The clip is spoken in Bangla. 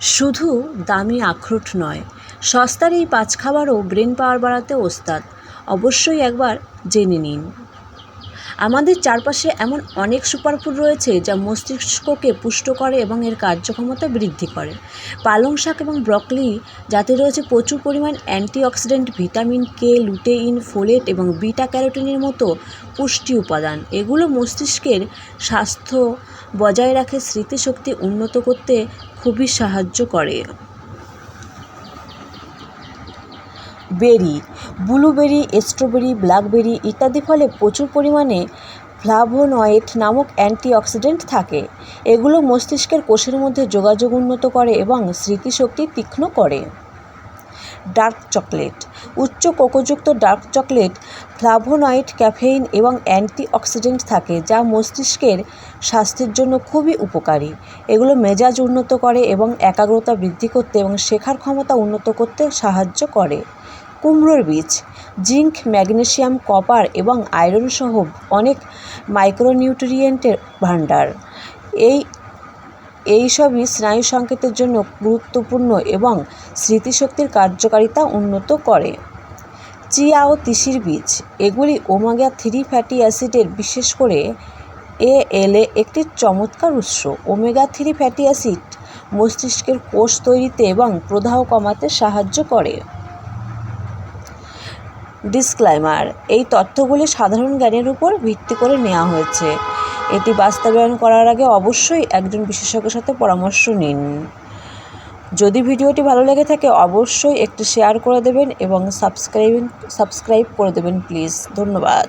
শুধু দামি আখরোট নয়, সস্তার এই পাঁচ খাবারও ব্রেন পাওয়ার বাড়াতে ওস্তাদ। অবশ্যই একবার জেনে নিন। আমাদের চারপাশে এমন অনেক সুপারফুড রয়েছে যা মস্তিষ্ককে পুষ্ট করে এবং এর কার্যক্ষমতা বৃদ্ধি করে। পালং শাক এবং ব্রকলি যাতে রয়েছে প্রচুর পরিমাণ antioxidant, vitamin K, lutein, folate এবং বিটা ক্যারোটিনের মতো পুষ্টি উপাদান। এগুলো মস্তিষ্কের স্বাস্থ্য বজায় রাখে, স্মৃতিশক্তি উন্নত করতে খুবই সাহায্য করে। বেরি ব্লুবেরি, স্ট্রবেরি, ব্ল্যাকবেরি ইত্যাদি ফলে প্রচুর পরিমাণে ফ্লাভোনয়েড নামক অ্যান্টিঅক্সিডেন্ট থাকে। এগুলো মস্তিষ্কের কোষের মধ্যে যোগাযোগ উন্নত করে এবং স্মৃতিশক্তি তীক্ষ্ণ করে। ডার্ক চকলেট, উচ্চ কোকোযুক্ত ডার্ক চকলেট, ফ্লাভোনয়েড, ক্যাফেইন এবং অ্যান্টিঅক্সিডেন্ট থাকে যা মস্তিষ্কের স্বাস্থ্যের জন্য খুবই উপকারী। এগুলো মেজাজ উন্নত করে এবং একাগ্রতা বৃদ্ধি করতে এবং শেখার ক্ষমতা উন্নত করতে সাহায্য করে। কুমড়োর বীজ, জিঙ্ক, ম্যাগনেসিয়াম, কপার এবং আয়রন সহ অনেক মাইক্রোনিউট্রিয়েন্টের ভাণ্ডার। এই, এইসবই স্নায়ু সংকেতের জন্য গুরুত্বপূর্ণ এবং স্মৃতিশক্তির কার্যকারিতা উন্নত করে। চিয়া ও তিসির বীজ, এগুলি ওমেগা থ্রি ফ্যাটি অ্যাসিডের বিশেষ করে এ এলে একটি চমৎকার উৎস। ওমেগা থ্রি ফ্যাটি অ্যাসিড মস্তিষ্কের কোষ তৈরিতে এবং প্রদাহ কমাতে সাহায্য করে। ডিসক্লাইমার এই তথ্যগুলি সাধারণ জ্ঞানের উপর ভিত্তি করে নেওয়া হয়েছে। এটি বাস্তবায়ন করার আগে অবশ্যই একজন বিশেষজ্ঞের সাথে পরামর্শ নিন। যদি ভিডিওটি ভালো লেগে থাকে, অবশ্যই একটি শেয়ার করে দেবেন এবং সাবস্ক্রাইবিং সাবস্ক্রাইব করে দেবেন প্লিজ ধন্যবাদ।